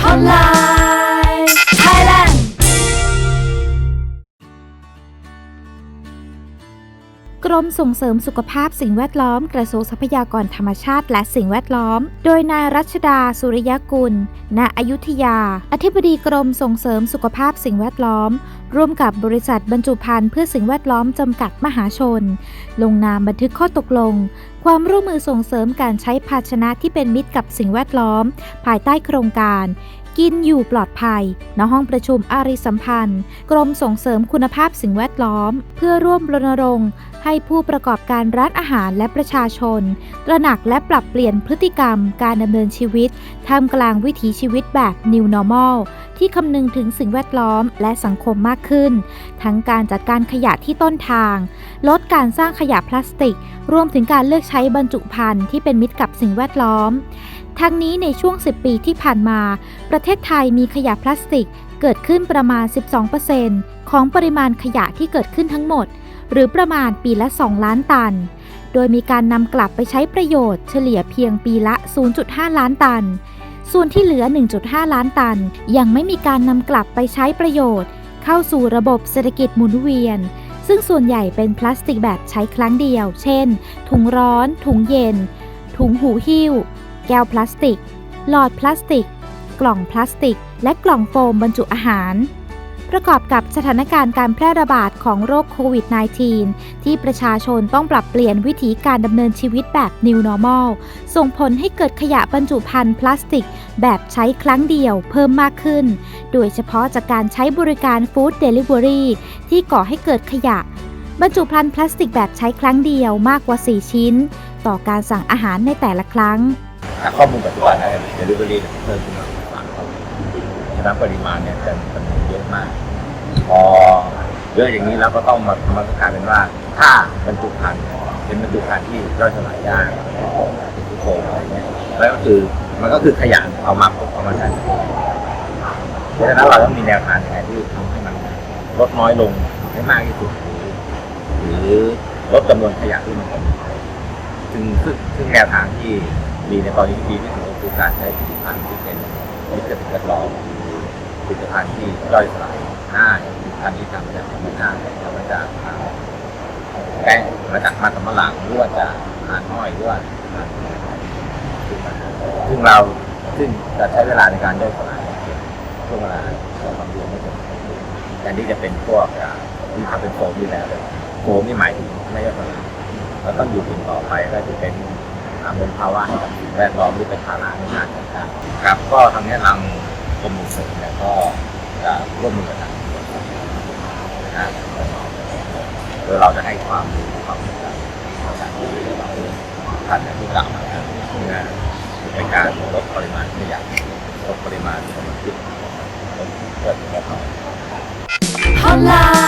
好啦。 กรมส่งเสริมสุขภาพสิ่งแวดล้อมกระทรวงทรัพยากรธรรมชาติและสิ่งแวดล้อม โดยนายรัชดาสุริยกุล ณ อยุธยา อธิบดีกรมส่งเสริมสุขภาพสิ่งแวดล้อม ร่วมกับบริษัทบรรจุภัณฑ์เพื่อสิ่งแวดล้อมจำกัดมหาชน ลงนามบันทึกข้อตกลง ความร่วมมือส่งเสริมการใช้ภาชนะที่เป็นมิตรกับสิ่งแวดล้อม ภายใต้โครงการกินอยู่ปลอดภัย ณ ห้องประชุมอารีสัมพันธ์ กรมส่งเสริมคุณภาพสิ่งแวดล้อม เพื่อร่วมรณรงค์ ให้ผู้ประกอบการร้านอาหารและประชาชน ตระหนักและปรับเปลี่ยนพฤติกรรมการดำเนินชีวิตท่ามกลางวิถีชีวิตแบบ New Normal ที่คำนึงถึงสิ่งแวดล้อมและสังคมมากขึ้น ทั้งการจัดการขยะที่ต้นทาง ลดการสร้างขยะพลาสติก รวมถึงการเลือกใช้บรรจุภัณฑ์ที่เป็นมิตรกับสิ่งแวดล้อม ทั้งนี้ในช่วง 10 ปีที่ผ่านมา ประเทศไทยมีขยะพลาสติกเกิดขึ้นประมาณ 12%ของปริมาณขยะที่เกิดขึ้นทั้งหมด หรือประมาณปีละ 2 ล้านตัน โดยมีการนำกลับไปใช้ประโยชน์เฉลี่ยเพียงปีละ 0.5 ล้านตัน ส่วนที่เหลือ 1.5 ล้านตัน ยังไม่มีการนำกลับไปใช้ประโยชน์ เข้าสู่ระบบเศรษฐกิจหมุนเวียน ซึ่งส่วนใหญ่เป็นพลาสติกแบบใช้ครั้งเดียว เช่น ถุงร้อน ถุงเย็น ถุงหูหิ้ว แก้วพลาสติก หลอดพลาสติก กล่องพลาสติก และกล่องโฟมบรรจุอาหาร ประกอบกับสถานการณ์การแพร่ระบาดของโรคโควิด -19 ที่ประชาชนต้องปรับเปลี่ยนวิธีการดำเนินชีวิตแบบ New Normal ส่งผลให้เกิดขยะบรรจุภัณฑ์พลาสติก แบบใช้ครั้งเดียวเพิ่มมากขึ้น โดยเฉพาะจากการใช้บริการฟู้ดเดลิเวอรี่ที่ก่อให้เกิดขยะ บรรจุภัณฑ์พลาสติกแบบใช้ครั้งเดียวมากกว่า 4 ชิ้น ต่อการสั่งอาหารในแต่ละครั้งข้อมูลปัจจุบันนะเดลิเวอรี่เพิ่มขึ้นมาสามเท่าฉะนั้นปริมาณเนี่ยจะจำนวนเยอะมาก พอเยอะอย่างนี้แล้วก็ต้องมามันก็กลายเป็นว่าถ้าบรรจุภัณฑ์เป็นบรรจุภัณฑ์ที่ย่อยสลายยากทุกโครงอะไรเงี้ยแล้วก็คือมันก็คือขยะเอามาเอามาใช้เพราะฉะนั้นเราต้องมีแนวทางยังไงที่ทำให้มันลดน้อยลงให้มากที่สุดหรือหรือลดจำนวนขยะที่มันเกิดซึ่งซึ่งซึ่งแนวทางที่ดีในตอนนี้ที่ดีที่สุดก็คือการใช้ผลิตภัณฑ์ที่เป็นมิตรกับสิ่งแวดล้อมผลิตภัณฑ์ที่ย่อยสลาย ง่ายผลิตภัณฑ์ที่ทำจากธรรมชาติทำมาจากแป้งมาจากมันสำปะหลังหรือว่าจากอาหารน้อยหรือว่าซึ่งเราซึ่งจะใช้เวลาในการย่อยสลายช่วงเวลาสองสามเดือนไม่เกินแทนที่จะเป็นพวกที่ทำเป็นโฟมอยู่แล้วเลยโฟมนี่หมายถึงไม่ย่อยสลายแล้วต้องอยู่ถึงต่อไปก็จะเป็นอ่ามลภาวะให้กับสิ่งแวดล้อมหรือเป็นภาระในงานต่างๆครับ ก็ทางนี้ทางกรมส่งเสริมเนี่ก็จะร่วมมือกับทางนะฮะ โดยเราจะให้ความความสำคัญทางที่เราท่านที่กล่าวมาแล้วเพื่อเป็นการลดปริมาณขยะลดปริมาณมลพิษลดเพื่อสิ่งแวาม Hotline